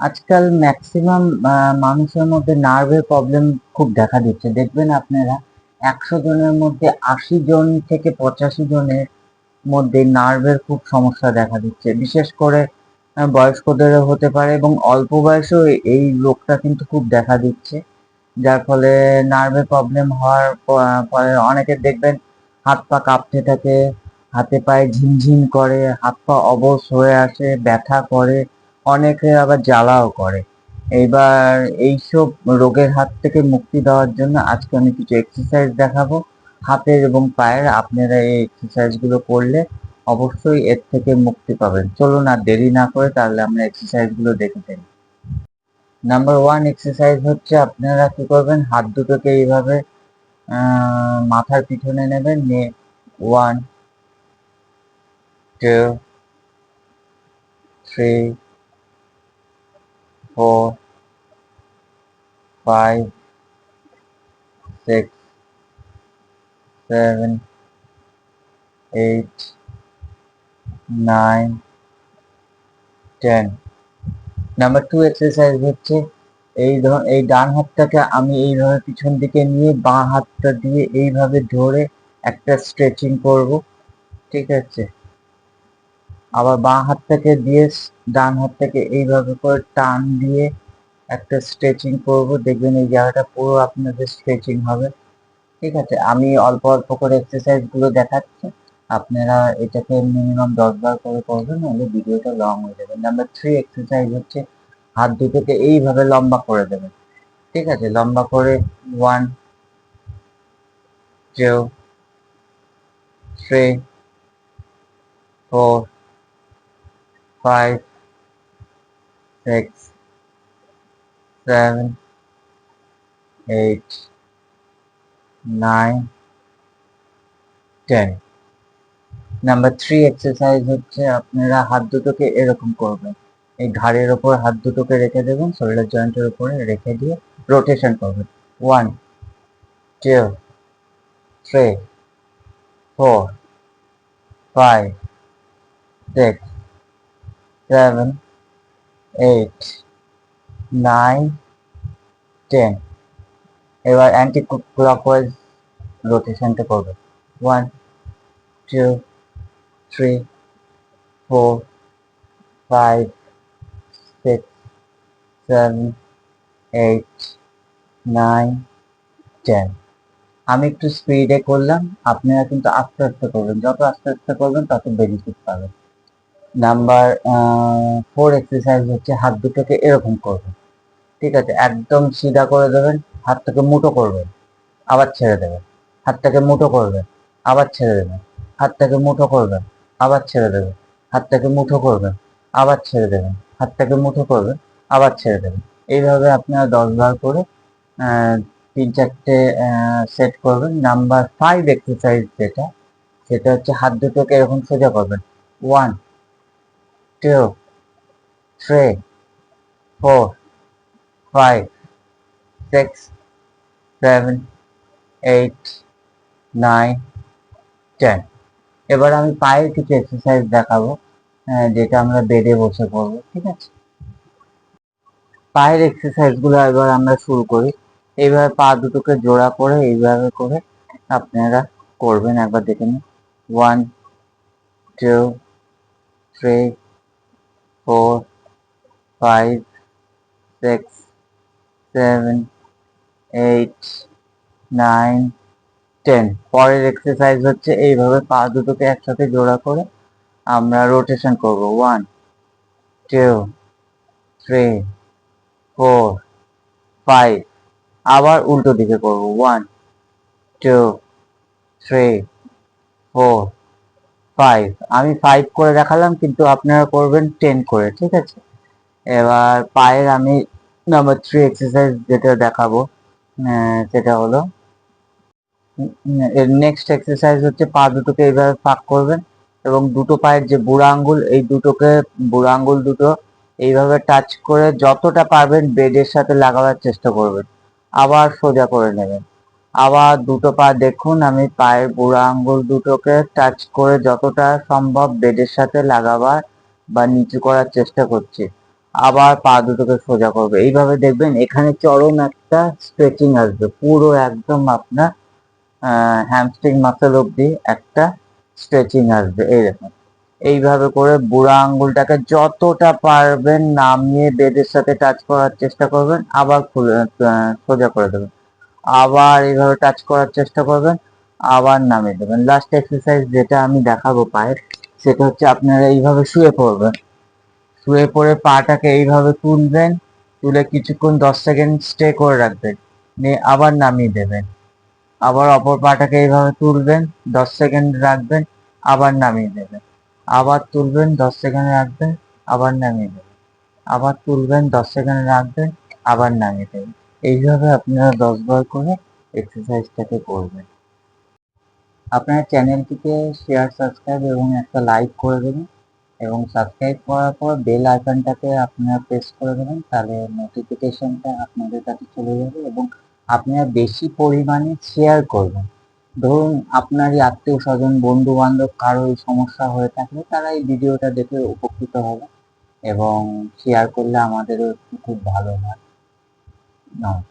আজকাল ম্যাক্সিমাম মানুষের মধ্যে নার্ভের প্রবলেম খুব দেখা দিচ্ছে। দেখবেন আপনারা একশো জনের মধ্যে আশি জন থেকে পঁচাশি জনের মধ্যে নার্ভের খুব সমস্যা দেখা দিচ্ছে। বিশেষ করে বয়স্কদেরও হতে পারে এবং অল্প বয়সেও এই রোগটা কিন্তু খুব দেখা দিচ্ছে। যার ফলে নার্ভের প্রবলেম হওয়ার প- ফলে অনেকের দেখবেন হাত পা কাঁপতে থাকে, হাতে পায়ে ঝিমঝিম করে, হাত পা অবশ হয়ে আসে, ব্যথা করে অনেকে আবার জ্বালাও করে। এইবার এইসব রোগের হাত থেকে মুক্তি দেওয়ার জন্য আজকে আমি কিছু এক্সারসাইজ দেখাবো। হাতের এবং পায়ের, আপনারা এই এক্সারসাইজগুলো করলে অবশ্যই এর থেকে মুক্তি পাবেন। চলুন আর দেরি না করে তাহলে আমরা এক্সারসাইজগুলো দেখে ফেলি। নাম্বার ওয়ান এক্সারসাইজ হচ্ছে আপনারা কি করবেন, হাত দুটোকে এইভাবে মাথার পিছনে নেবেন, নিয়ে one two three four, five, six, seven, eight, nine, ten. Number two exercise হচ্ছে এই এই ডান হাতটাকে আমি এইভাবে পিছন দিকে নিয়ে বাঁ হাতটা দিয়ে এইভাবে ধরে একটা স্ট্রেচিং করব ঠিক আছে আবার বাঁ হাতটাকে দিয়ে স- ডান হাতটাকে এইভাবে করে টান দিয়ে একটা স্ট্রেচিং করব। দেখবেন এই জায়গাটা পুরো আপনাদের স্ট্রেচিং হবে। ঠিক আছে, আমি অল্প অল্প করে এক্সারসাইজগুলো দেখাচ্ছি। আপনারা এটাকে মিনিমাম দশ বার করে করবেন, নাহলে ভিডিওটা লং হয়ে যাবে। নাম্বার থ্রি এক্সারসাইজ হচ্ছে হাত দুটোকে এইভাবে লম্বা করে দেবেন। ঠিক আছে, লম্বা করে one two three four five six seven eight nine ten number three exercise হচ্ছে আপনারা হাত দুটোকে এরকম করবেন। এই ঘাড়ের ওপর হাত দুটোকে রেখে দেবেন শোল্ডার জয়েন্টের উপরে রেখে দিয়ে রোটেশন করবেন। One two three four five six seven eight nine ten এবার অ্যান্টি ক্লকওয়াইজ রোটেশনটা করবে। One two three four five six seven eight nine ten আমি একটু স্পিডে করলাম আপনারা কিন্তু আস্তে আস্তে করবেন। যত আস্তে আস্তে করবেন, তত বেনিফিট পাবেন। নাম্বার ফোর এক্সারসাইজ হচ্ছে হাত দুটোকে এরকম করবেন ঠিক আছে? একদম সিধা করে দেবেন, হাতটাকে মুঠো করবেন আবার ছেড়ে দেবেন হাতটাকে মুঠো করবেন আবার ছেড়ে দেবেন হাতটাকে মুঠো করবেন আবার ছেড়ে দেবেন হাতটাকে মুঠো করবেন আবার ছেড়ে দেবেন হাতটাকে মুঠো করবেন আবার ছেড়ে দেবেন এইভাবে আপনারা দশ বার করে তিন চারটে সেট করবেন। নাম্বার ফাইভ এক্সারসাইজ যেটা, সেটা হচ্ছে হাত দুটোকে এরকম সোজা করবেন। One two three four five six seven eight nine ten এবার আমি পায়ের কিছু এক্সারসাইজ দেখাবো আহ, যেটা আমরা বেডে বসে করব ঠিক আছে? পায়ের এক্সারসাইজগুলো এবার আমরা শুরু করি। এইভাবে পা দুটোকে জোড়া করে এইভাবে করে আপনারা করবেন। একবার দেখে নিন। One two three four five six seven eight nine ten পরের এক্সারসাইজ হচ্ছে এইভাবে পা দুটোকে একসাথে জোড়া করে আমরা রোটেশন করব। One two three four five আবার উল্টো দিকে করব। One two three four five আমি ফাইভ করে দেখালাম, কিন্তু আপনারা করবেন টেন করে, ঠিক আছে? এবার পায়ের আমি নাম্বার থ্রি এক্সারসাইজ যেটা দেখাবো সেটা হলো এর নেক্সট এক্সারসাইজ হচ্ছে পা দুটোকে এইভাবে ফাঁক করবেন এবং দুটো পায়ের যে বুড়া আঙ্গুল, এই দুটোকে বুড়া আঙ্গুল দুটো এইভাবে টাচ করে যতটা পারবেন বেডের সাথে লাগাবার চেষ্টা করবেন। আবার সোজা করে নেবেন। আবার দুটো পা দেখুন, আমি পায়ের বুড়া আঙ্গুল দুটোকে টাচ করে যতটা সম্ভব বেডের সাথে লাগাবার বা নিচু করার চেষ্টা করছি। আবার পা দুটোকে সোজা করবে। এইভাবে দেখবেন এখানে চরম একটা স্ট্রেচিং আসবে। পুরো একদম আপনার হ্যামস্ট্রিং মাসেল অব্দি একটা স্ট্রেচিং আসবে। এই দেখুন। এইভাবে করে বুড়া আঙ্গুলটাকে যতটা পারবেন নামিয়ে বেদের সাথে টাচ করার চেষ্টা করবেন। আবার খুলে সোজা করে দেবেন। আবার এইভাবে টাচ করার চেষ্টা করবেন, আবার নামিয়ে দেবেন। লাস্ট এক্সারসাইজ যেটা আমি দেখাবো পায়ের, সেটা হচ্ছে আপনারা এইভাবে শুয়ে পড়বেন। শুয়ে পড়ে পাটাকে এইভাবে তুলবেন, তুলে কিছুক্ষণ দশ সেকেন্ড স্টে করে রাখবেন, নিয়ে আবার নামিয়ে দেবেন। আবার অপর পাটাকে এইভাবে তুলবেন, দশ সেকেন্ড রাখবেন, আবার নামিয়ে দেবেন। আবার তুলবেন, দশ সেকেন্ড রাখবেন, আবার নামিয়ে দেবেন। আবার তুলবেন, দশ সেকেন্ড রাখবেন, আবার নামিয়ে দেবেন। এইভাবে আপনারা দশ বার করে এক্সারসাইজটাকে করবেন। আপনার চ্যানেলটিকে শেয়ার সাবস্ক্রাইব এবং একটা লাইক করে দেবেন এবং সাবস্ক্রাইব করার পর বেল আইকনটাকে আপনারা প্রেস করে দেবেন, তাহলে নোটিফিকেশনটা আপনাদের কাছে চলে যাবে এবং আপনারা বেশি পরিমাণে শেয়ার করবেন। ধরুন আপনারই আত্মীয় স্বজন বন্ধু বান্ধব কারও সমস্যা হয়ে থাকলে তারা এই ভিডিওটা দেখে উপকৃত হবে এবং শেয়ার করলে আমাদেরও খুব ভালো হয়। 啊